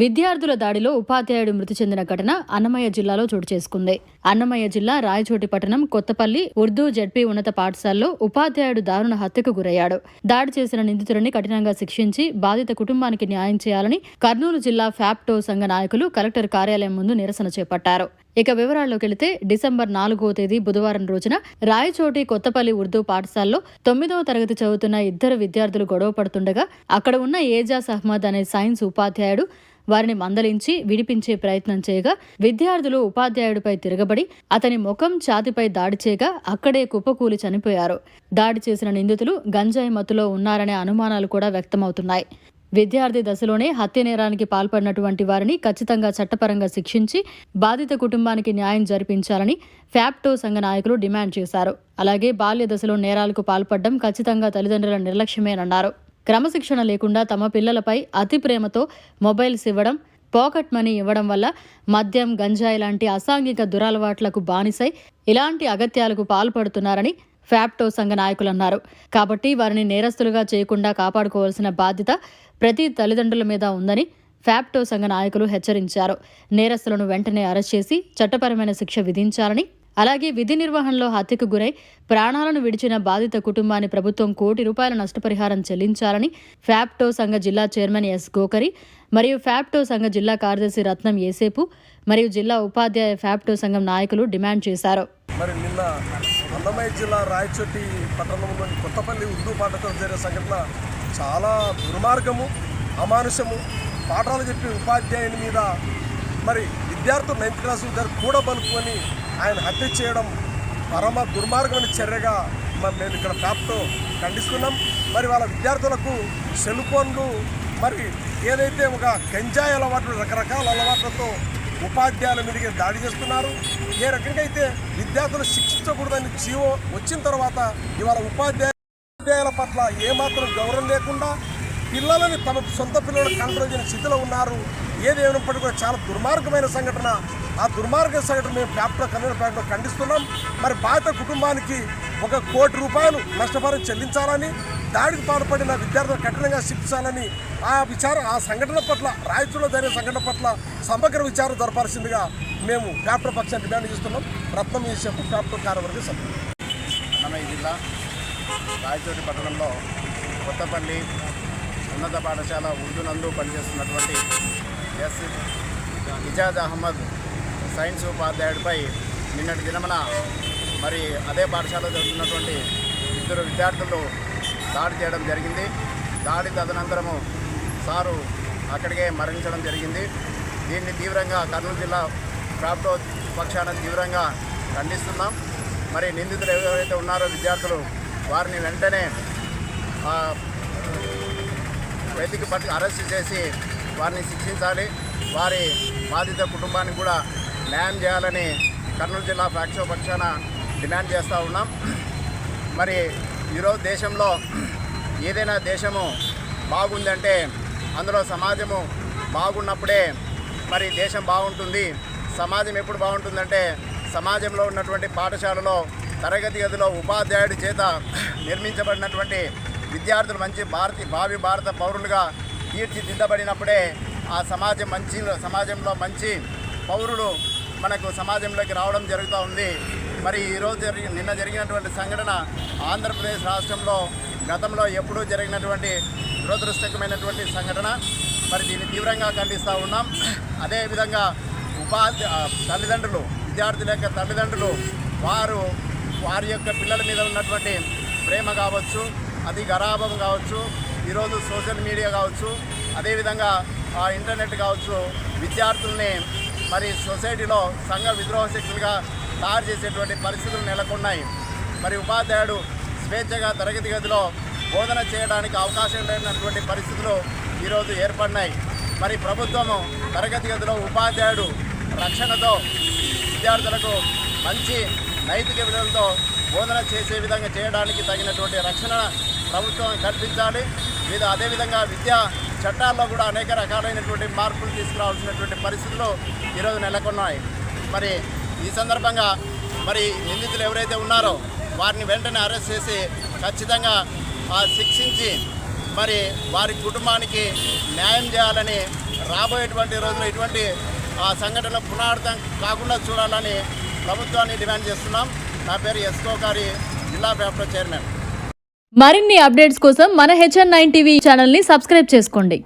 విద్యార్థుల దాడిలో ఉపాధ్యాయుడు మృతి చెందిన ఘటన అన్నమయ్య జిల్లాలో చోటు చేసుకుంది. అన్నమయ్య జిల్లా రాయచోటి పట్టణం కొత్తపల్లి ఉర్దూ జడ్పీ ఉన్నత పాఠశాలలో ఉపాధ్యాయుడు దారుణ హత్యకు గురయ్యాడు. దాడి చేసిన నిందితుడిని కఠినంగా శిక్షించి బాధిత కుటుంబానికి న్యాయం చేయాలని కర్నూలు జిల్లా ఫ్యాప్టో సంఘ నాయకులు కలెక్టర్ కార్యాలయం ముందు నిరసన చేపట్టారు. ఇక వివరాల్లోకి వెళితే డిసెంబర్ నాలుగో తేదీ బుధవారం రోజున రాయచోటి కొత్తపల్లి ఉర్దూ పాఠశాలలో తొమ్మిదవ తరగతి చదువుతున్న ఇద్దరు విద్యార్థులు గొడవ పడుతుండగా అక్కడ ఉన్న ఏజాజ్ అహ్మద్ అనే సైన్స్ ఉపాధ్యాయుడు వారిని మందలించి విడిపించే ప్రయత్నం చేయగా విద్యార్థులు ఉపాధ్యాయుడిపై తిరగబడి అతని ముఖం ఛాతిపై దాడి చేయగా అక్కడే కుప్పకూలి చనిపోయారు. దాడి చేసిన నిందితులు గంజాయి మత్తులో ఉన్నారనే అనుమానాలు కూడా వ్యక్తమవుతున్నాయి. విద్యార్థి దశలోనే హత్య నేరానికి పాల్పడినటువంటి వారిని ఖచ్చితంగా చట్టపరంగా శిక్షించి బాధిత కుటుంబానికి న్యాయం జరిపించాలని ఫ్యాప్టో సంఘ నాయకులు డిమాండ్ చేశారు. అలాగే బాల్య దశలో నేరాలకు పాల్పడడం ఖచ్చితంగా తల్లిదండ్రుల నిర్లక్ష్యమేనన్నారు. క్రమశిక్షణ లేకుండా తమ పిల్లలపై అతి ప్రేమతో మొబైల్స్ ఇవ్వడం పాకెట్ మనీ ఇవ్వడం వల్ల మద్యం గంజాయి లాంటి అసాంఘిక దురలవాట్లకు బానిసై ఇలాంటి అగత్యాలకు పాల్పడుతున్నారని ఫ్యాప్టో సంఘ నాయకులు అన్నారు కాబట్టి వారిని నేరస్తులుగా చేయకుండా కాపాడుకోవాల్సిన బాధ్యత ప్రతి తల్లిదండ్రుల మీద ఉందని ఫ్యాప్టో సంఘ నాయకులు హెచ్చరించారు. నేరస్తులను వెంటనే అరెస్ట్ చేసి చట్టపరమైన శిక్ష విధించాలని అలాగే విధి నిర్వహణలో హత్యకు గురై ప్రాణాలను విడిచిన బాధిత కుటుంబాన్ని ప్రభుత్వం కోటి రూపాయల నష్టపరిహారం చెల్లించాలని ఫ్యాప్టో సంఘ జిల్లా చైర్మన్ ఎస్ గోకరి మరియు ఫ్యాప్టో సంఘ జిల్లా కార్యదర్శి రత్నం ఏసేపు మరియు జిల్లా ఉపాధ్యాయ ఫ్యాప్టో సంఘం నాయకులు డిమాండ్ చేశారు. మరి నిన్న అన్నమయ్య జిల్లా రాయచోటి పట్టణంలోని కొత్తపల్లి ఉర్దూ పాఠశాల జరిగే సంఘటన చాలా దుర్మార్గము అమానుషము. పాఠాలు చెప్పి ఉపాధ్యాయుని మీద మరి విద్యార్థులు నైన్త్ క్లాస్ విద్యార్థులు కూడా పలుకొని ఆయన హత్య చేయడం పరమ దుర్మార్గమైన చర్యగా మరి మేము ఇక్కడ ప్యాప్తో ఖండిస్తున్నాం. మరి వాళ్ళ విద్యార్థులకు సెల్ ఫోన్లు మరి ఏదైతే ఒక గంజాయి అలవాట్లు రకరకాల అలవాట్లతో ఉపాధ్యాయుల మీదకి దాడి చేస్తున్నారు. ఏ రకంగా అయితే విద్యార్థులు శిక్షించకూడదని జీవో వచ్చిన తర్వాత ఇవాళ ఉపాధ్యాయ ఉపాధ్యాయుల పట్ల ఏమాత్రం గౌరవం లేకుండా పిల్లలని తమ సొంత పిల్లలు కంట్రోల్ చేయని స్థితిలో ఉన్నారు. ఏది ఏమైనప్పటికీ కూడా చాలా దుర్మార్గమైన సంఘటన. ఆ దుర్మార్గ సంఘటన మేము పేపర్ కన్నడ ప్యాప్లో ఖండిస్తున్నాం. మరి బాధిత కుటుంబానికి ఒక కోటి రూపాయలు నష్టపరం చెల్లించాలని దాడికి పాల్పడిన విద్యార్థులు కఠినంగా శిక్షించాలని ఆ విచారం ఆ సంఘటన పట్ల రాయచూరులో జరిగిన సంఘటన పట్ల సమగ్ర విచారం జరపాల్సిందిగా మేము పేపర్ పక్షాన్ని డిమాండ్ చేస్తున్నాం. రత్నం ఈ పేపర్ కార్యవర్గ సభ్యులు అన్నమయ్య జిల్లా రాయచోటి పట్టణంలో కొత్తపల్లి ఉన్నత పాఠశాల ఉర్దూ నందు పనిచేస్తున్నటువంటి ఎస్. ఇజాజ్ అహ్మద్ సైన్స్ ఉపాధ్యాయుడిపై నిన్నటి దినమున మరి అదే పాఠశాలలో జరుగుతున్నటువంటి ఇద్దరు విద్యార్థులు దాడి చేయడం జరిగింది. దాడి తదనంతరము సారు అక్కడికే మరణించడం జరిగింది. దీన్ని తీవ్రంగా కర్నూలు జిల్లా ప్రాప్టో పక్షాన తీవ్రంగా ఖండిస్తున్నాం. మరి నిందితులు ఎవరైతే ఉన్నారో విద్యార్థులు వారిని వెంటనే వెతికి పట్టి అరెస్ట్ చేసి వారిని శిక్షించాలి. వారి బాధిత కుటుంబానికి కూడా న్యాయం చేయాలని కర్నూలు జిల్లా ఫ్యాక్షో పక్షాన డిమాండ్ చేస్తూ ఉన్నాం. మరి ఈరోజు దేశంలో ఏదైనా దేశము బాగుందంటే అందులో సమాజము బాగున్నప్పుడే మరి దేశం బాగుంటుంది. సమాజం ఎప్పుడు బాగుంటుందంటే సమాజంలో ఉన్నటువంటి పాఠశాలలో తరగతి గదిలో ఉపాధ్యాయుడి చేత నిర్మించబడినటువంటి విద్యార్థులు మంచి భారతి భావి భారత పౌరులుగా తీర్చిదిద్దబడినప్పుడే ఆ సమాజం మంచి సమాజంలో మంచి పౌరులు మనకు సమాజంలోకి రావడం జరుగుతూ ఉంది. మరి ఈరోజు జరిగి నిన్న జరిగినటువంటి సంఘటన ఆంధ్రప్రదేశ్ రాష్ట్రంలో గతంలో ఎప్పుడూ జరిగినటువంటి దురదృష్టకమైనటువంటి సంఘటన. మరి దీన్ని తీవ్రంగా ఖండిస్తూ ఉన్నాం. అదేవిధంగా ఉపాధి తల్లిదండ్రులు విద్యార్థుల యొక్క తల్లిదండ్రులు వారు వారి యొక్క పిల్లల మీద ఉన్నటువంటి ప్రేమ కావచ్చు అది గరాభం కావచ్చు ఈరోజు సోషల్ మీడియా కావచ్చు అదేవిధంగా ఆ ఇంటర్నెట్ కావచ్చు విద్యార్థుల్ని మరి సొసైటీలో సంఘ విద్రోహ శక్తులుగా తయారు చేసేటువంటి పరిస్థితులు నెలకొన్నాయి. మరి ఉపాధ్యాయుడు స్వేచ్ఛగా తరగతి గదిలో బోధన చేయడానికి అవకాశం లేనటువంటి పరిస్థితులు ఈరోజు ఏర్పడినాయి. మరి ప్రభుత్వము తరగతి గదిలో ఉపాధ్యాయుడు రక్షణతో విద్యార్థులకు మంచి నైతిక విలువలతో బోధన చేసే విధంగా చేయడానికి తగినటువంటి రక్షణ ప్రభుత్వం కల్పించాలి. మీద అదేవిధంగా విద్యా చట్టాల్లో కూడా అనేక రకాలైనటువంటి మార్పులు తీసుకురావాల్సినటువంటి పరిస్థితులు ఈరోజు నెలకొన్నాయి. మరి ఈ సందర్భంగా మరి నిందితులు ఎవరైతే ఉన్నారో వారిని వెంటనే అరెస్ట్ చేసి ఖచ్చితంగా ఆ, శిక్షించి మరి వారి కుటుంబానికి న్యాయం చేయాలని రాబోయేటువంటి రోజుల్లో ఇటువంటి ఆ, సంఘటనలు పునరావృతం కాకుండా చూడాలని ప్రభుత్వాన్ని డిమాండ్ చేస్తున్నాం. నా పేరు ఎస్కో గారి జిల్లా పేపర్ చైర్మన్. మరిన్ని అప్డేట్స్ కోసం మన హెచ్ఎన్ నైన్ టీవీ ఛానల్ని సబ్స్క్రైబ్ చేసుకోండి.